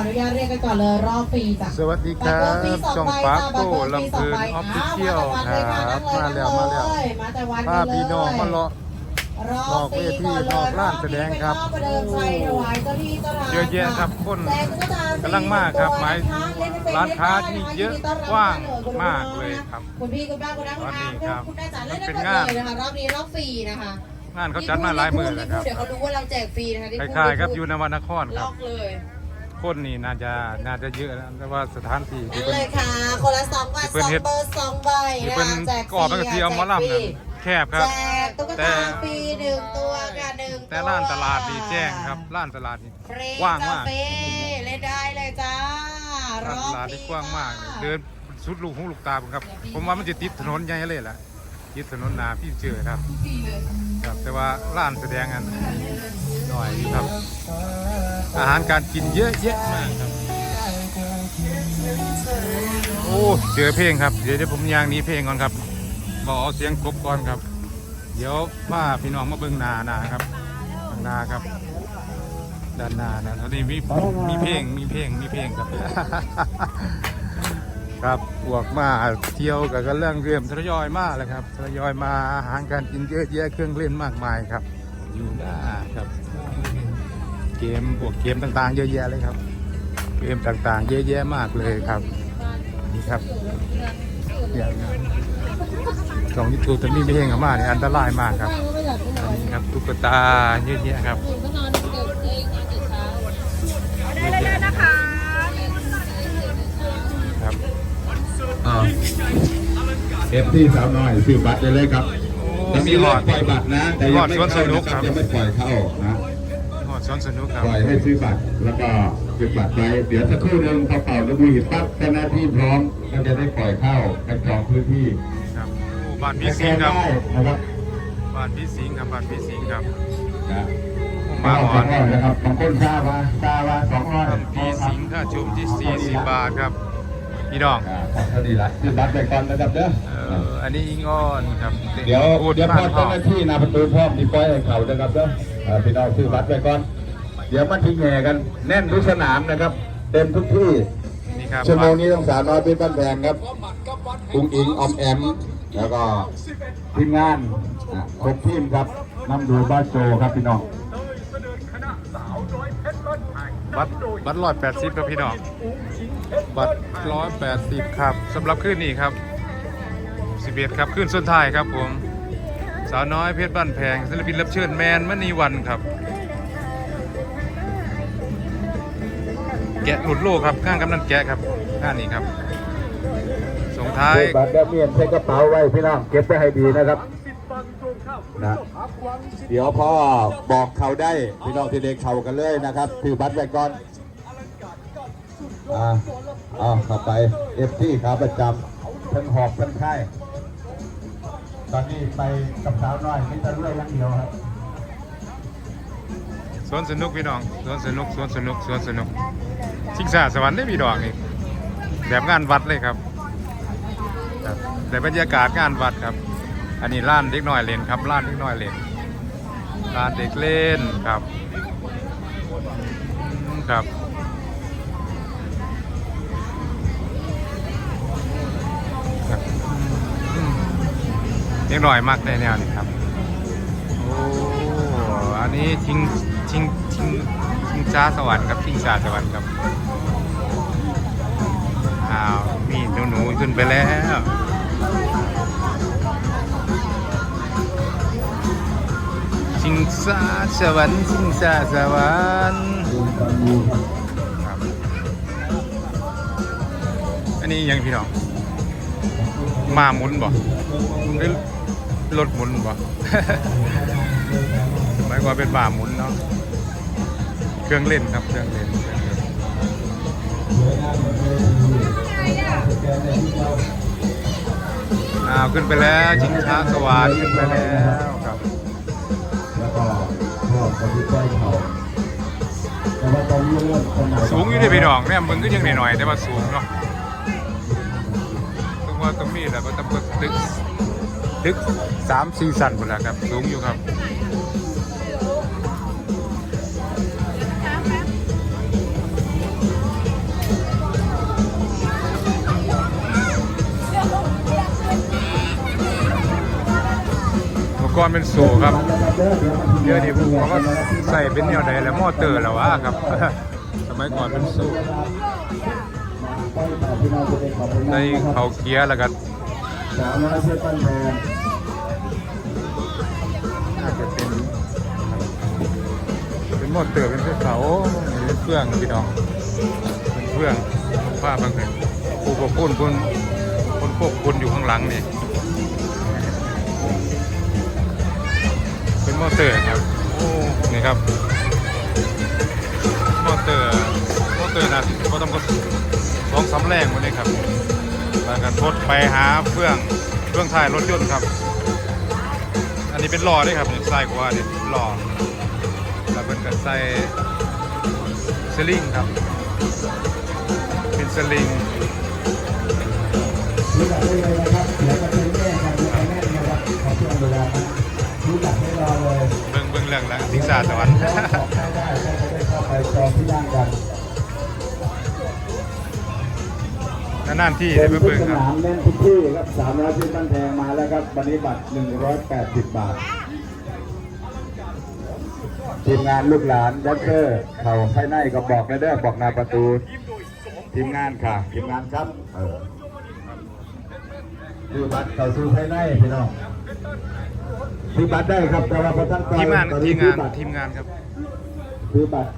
ออนุญาตเรียกกันก่อนเลยรอบฟรีจ้ะสวัสดีครับบัตเตอร์ฟรีสช่องใบปาจ้ะโก้บัตเตอร์ฟรีสลำเพลินใบออฟฟิเชียลอ้าครับมาแต่วันเลยมาค่ะแล้วมาแล้วนั่งเลยมาแต่วันพาเลยพี่น้องมาเลาะรอบฟรีก่อนเลยนอกร้านแสดงครับอบนี้เป็นรอบประเดิมใจถวายเจ้าที่เจ้าทางเยอะแยะครับคนแจกตุ๊กตาฟกำลังมากครับหมายเล่นไม่เป็นร้านค้าเล่ที่นได้เยอะนคกว้างคุณมากเลยครับคุณพี่คุณป้าคุณน้าคุณตอนนี้อาครับคุณแม่จ๋าเล่นได้เป็นหมดงานเลยนะคะรอบนี้รอบฟรีนะคะงานเขาจัดมาหลายมือแล้วครับเดี๋ยวเขาดูว่าเราแจกฟรีนะคะที่คพูดล้ายๆครับพูดอยู่นวนครคล็รัอบกเลย คนนี่น่าจะน่าจะเยอะนะแต่ว่าสถานที่ที่นั่นเป็นเลยค่ะ คนละสองใบที่สเพิ่นองเฮ็ด เบอร์สองใบที่นะเป็นคะแจกฟก่อเป็นกระเทียมหมอลำแจนั่กนฟรีแคบครับ แจกตุ๊กแต่ ตาฟรีหนึ่งตัวค่ะหนึ่งตัวแต่ร้านตลาดนี่แจ้งครับร้านตลาดนี่ฟรีกว้างมากจ้เฟ่เล่นได้เลยจ้าร้านตลาดนี่กว้างมากเลยเดินสุดลูกหูลูกตาผมครับ ผมว่ามันจะติดถนนใหญ่เลยล่ะติดถนนหนาพี่เจอครับครับ แต่ว่าร้านแสดงอัน หน่อยครับ อาหารการกินเยอะแยะมากครับ โอ้เจอเพลงครับ เดี๋ยวเดี๋ยวผมยางนี้เพลงก่อนครับบอกเอาเสียงกบก่อนครับ เดี๋ยวพาพี่น้องมาเบิ่งนานาครับข้านาครับด้านหน้านะตอนนี้มีมีเพลงมีเพลงมีเพลงครับ ครับพวกมาเที่ยวกับกันเรื่องเรื่มทยอยมาแล้วครับทยอยมาอาหารการกินเยอะแยะเครื่องเล่นมากมายครับ อยู่หน้าครับ เกมพวกเกมต่างๆ เยอะแยะเลยครับ เกมต่างๆ เยอะแยะมากเลยครับ นี่ครับอย่างสองยูทูบจะมีเพลงออกมาเนี่ยอันตรายมากครับนี่ครับตุ๊กตาเยอะแยะครับได้เลยนะคะครับเอฟที่สาวน้อยซื้อบัตรได้เลยครับโอ้มีหอดปล่อยบัตรนะ แต่ยังไม่หอดสวนสนุเข้ากนะคครัรับบยังไม่ปล่อยเข้านะหอดส วนสนุกครับปล่อยให้ซื้อบัตรแล้วก็ซื้อบัตรไว้เดี๋ยวสักครู่หนึ่งพอเป่านกหวีดปั๊บเจ้าหน้าที่พร้อมก็จะได้ปล่อยเข้ากันจองพื้นที่ครับโอ้บ้านพี่แก้สิงห์ครับได้นะครับบ้านพี่สิงห์ครับบ้านพี่สิงห์ครับนะมามาอ่อ่ออนนนะครับบางคนทราบว่าทราบว่าสองร้อยบ้านพี่สิงห์ค่าชมที่ 40 บาทครับพี่น้องอ่าขอบคุณดีละซื้อบัตรไปก่อนนะครับเด้อ เอ่ออันนี้อิงอ้อนครับเดี๋ยวพูดเดี๋ยวพบ้าอนพ่อเจ้าหน้าที่หนาประตูพร้อมดีปล่อยให้เขานะครับเด้ออ่าพี่น้องซื้อบัตรไปก่อน เดี๋ยวมาทิ้งแห่กันแน่นทุกสนามนะครับ เต็มทุกที่นี่ครับชั่วโมงนี้ต้องสาวน้อยเป็นบ้านแพงครับกุ้งอิงออมแอม แล้วก็ทีมงานอะครบทีมครับนำโดยบ้านโจครับพี่น้องบัตรบัตรร้อยแปดสิบครับพี่น้องบัตรร้อยแปดสิบครับสำหรับคืนนี้ครับสิบเอ็ดครับคืนสุดท้ายครับผม สาวน้อยเพชรบ้านแพงศิลปินรับเชิญแมนมณีวันครับ แกะหลุดโลกครับข้างกำนันแกะครับข้างนี้ครับส่งท้ายบัตรแบบเมียนใส่กระเป๋าไว้พี่น้องเก็บไว้ให้ดีนะครับนะเดี๋ยวพ่อบอกเขาได้พี่น้องที่เด็กเขากันเลยนะครับถือบัตรไว้ก่อนอ่าอ่าเข้าไปเอฟที่ขาประจำทั้งหอบทั้งค่ายตอนนี้ไปกับสาวน้อยมีแต่เรื่อยอย่างเดียวครับสวนสนุกพี่น้องสวนสนุกสวนสนุกสวนสนุก ชิงสาสวรรค์ได้พี่ดอกนี่แบบงานวัดเลยครับครับแต่บรรยากาศงานวัดครับ อันนี้ร้านเด็กน้อยเล่นครับร้านเด็กน้อยเล่นร้านเด็กเล่นครับครับเด็กน้อยมากในแนวนี้ครับโอ้อันนี้ชิงชิงชิงชิงช้าสวรรค์ครับชิงช้าสวรรค์ครับาวมีหนูหนูขึ้นไปแล้วชิงช้าสวรรค์ชิงช้าสวรรค์ครับอันนี้ยังพี่น้องมาหมุนบ่หรือรถหมุนบ่หมายความเป็นบ่าหมุนเนาะเครื่องเล่นครับเครื่องเล่นเครื่องเล่น อ้าวขึ้นไปแล้วชิงช้าสวรรค์ขึ้นไปแล้วครับ แล้วก็ชอบคนที่ใกล้เขาแต่ว่าตอนนี้เริ่มคนไหนสูงอยู่ในพี่น้องเนี่ยมึงก็ยังหน่อยๆแต่ว่าสูงเนาะต้องว่าต้องมีแหละก็ต้องตึกตึกสามสี่สันหมดแล้วครับ สูงอยู่ครับ ก่อนเป็นโซครับ เดี๋ยวนี้ผมก็ใส่เป็นแนวใดแล้วมอเตอร์แล้ววะครับ สมัยก่อนเป็นโซในเขาเกียร์แล้วก็สาวน้อยเพื่อนบ้านแพงน่าจะเป็น เป็นมอเตอร์เป็นเสาเป็นเครื่องพี่น้องเป็นเครื่องผ้าบางเป็นผู้ควบคุมคนคนควบคุมอยู่ข้างหลังนี่ มอเตอร์ครับโอ้นี่ครับ มอเตอร์มอเตอร์นะก็ต้องก็สองสามแรงวันนี้ครับแล้วก็ทดไปหาเฟื่องเฟื่องท้ายรถยนต์ครับ อันนี้เป็นล้อด้วยครับนี่ใส่กว่านี่ล้อแล้วเป็นก็ใส่สลิงครับ เป็นสลิงรู้จักได้เลยนะครับเดี๋ยวจะเป็นแม่กันแม่นะครับขอเพื่อนเวลารู้ จักให้รอเลยเบิ่งเบิ่งเรื่องแล้วสิงสาสวรรค์บอกได้ได้ก็จะได้เข้าไปจองที่นั่งกันนานๆที่เต็ได้มไปทุกเบิ่งสครับนามแน่นทุกที่ครับสามร้อยที่ตั้งแพงมาแล้วครับวันนี้บัตร180บาททีมงานลูกหลานแดนเซอร์เขาภายในก็บอกเลยเด้อบอกหนาประตู ทีมงานค่ะ ทีมงานครับเออซื้อบัตรเข้าสู่ภายในพี่น้อง ซื้อบัตรได้ครับแต่ว่าพอท่านทีมงานตอทีมซื้งาอนบัตรทีมงานครับซื้อบัตร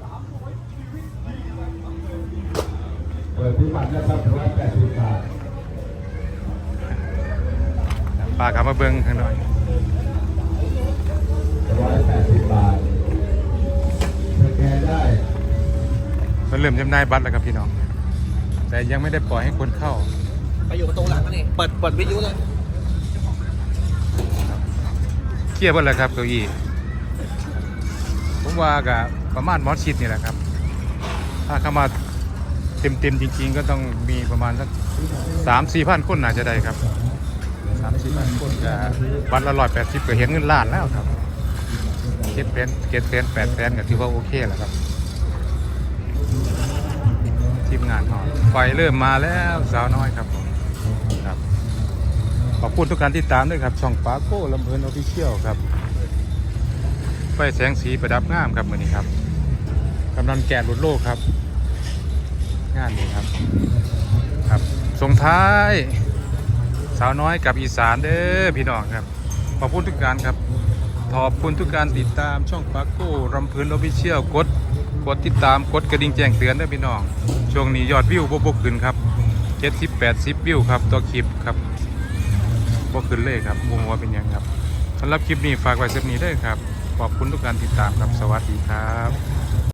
เปิดซื้อบัตรนะครับ180บาทปลาขับมาเบิ่งข้างหน่อยร้อยแปดสิบบาทสแกนได้มันเริ่มจำหน่ายบัตรแล้วครับพี่น้อง แต่ยังไม่ได้ปล่อยให้คนเข้า ไปอยู่ประตูหลังนั่นเองเปิดเปิดวิทยุเลย เค ลียร์เบิดแล้วครับเก้าอี้ผมว่ากับประมาณมอสชิดนี่แหละครับ ถ้าเข้ามาเต็มเต็มๆจริง ๆ ก็ต้องมีประมาณสักสามสี่พันคนน่าจะได้ครับสามสี่พันคนก็บัตรละร้อยแปดสิบก็เห็นเงินล้านแล้วครับเจ็ดแสนเจ็ดแสนแปดแสนก็ถือว่าโอเคแล้วครับ ทีมงานหอไฟเริ่มมาแล้วสาวน้อยครับผมครับ ขอบคุณทุกการติดตามด้วยครับช่องปาโก้ลำเพลินออฟฟิเชียลครับไฟแสงสีประดับงามครับมือนี้ครับกำลังแกะหลุดโลกครับ งานนี้ครับครับส่งท้าย สาวน้อยกับอีสานเด้อพี่น้องครับ ขอบคุณทุกการครับขอบคุณทุกการติดตามช่องปาโก้ลำเพลินออฟฟิเชียลกดกดติดตามกดกระดิ่งแจ้งเตือนด้อพี่น้อง ช่วงนี้ยอดวิวบ่บกขึ้นครับ70 80วิวครับต่อคลิปครับ บ่ขึ้นเลยครับวงว่าเป็นยังครับสำหรับคลิปนี้ฝากไว้เซฟนี้ด้วยครับ ขอบคุณทุกการติดตามครับ สวัสดีครับ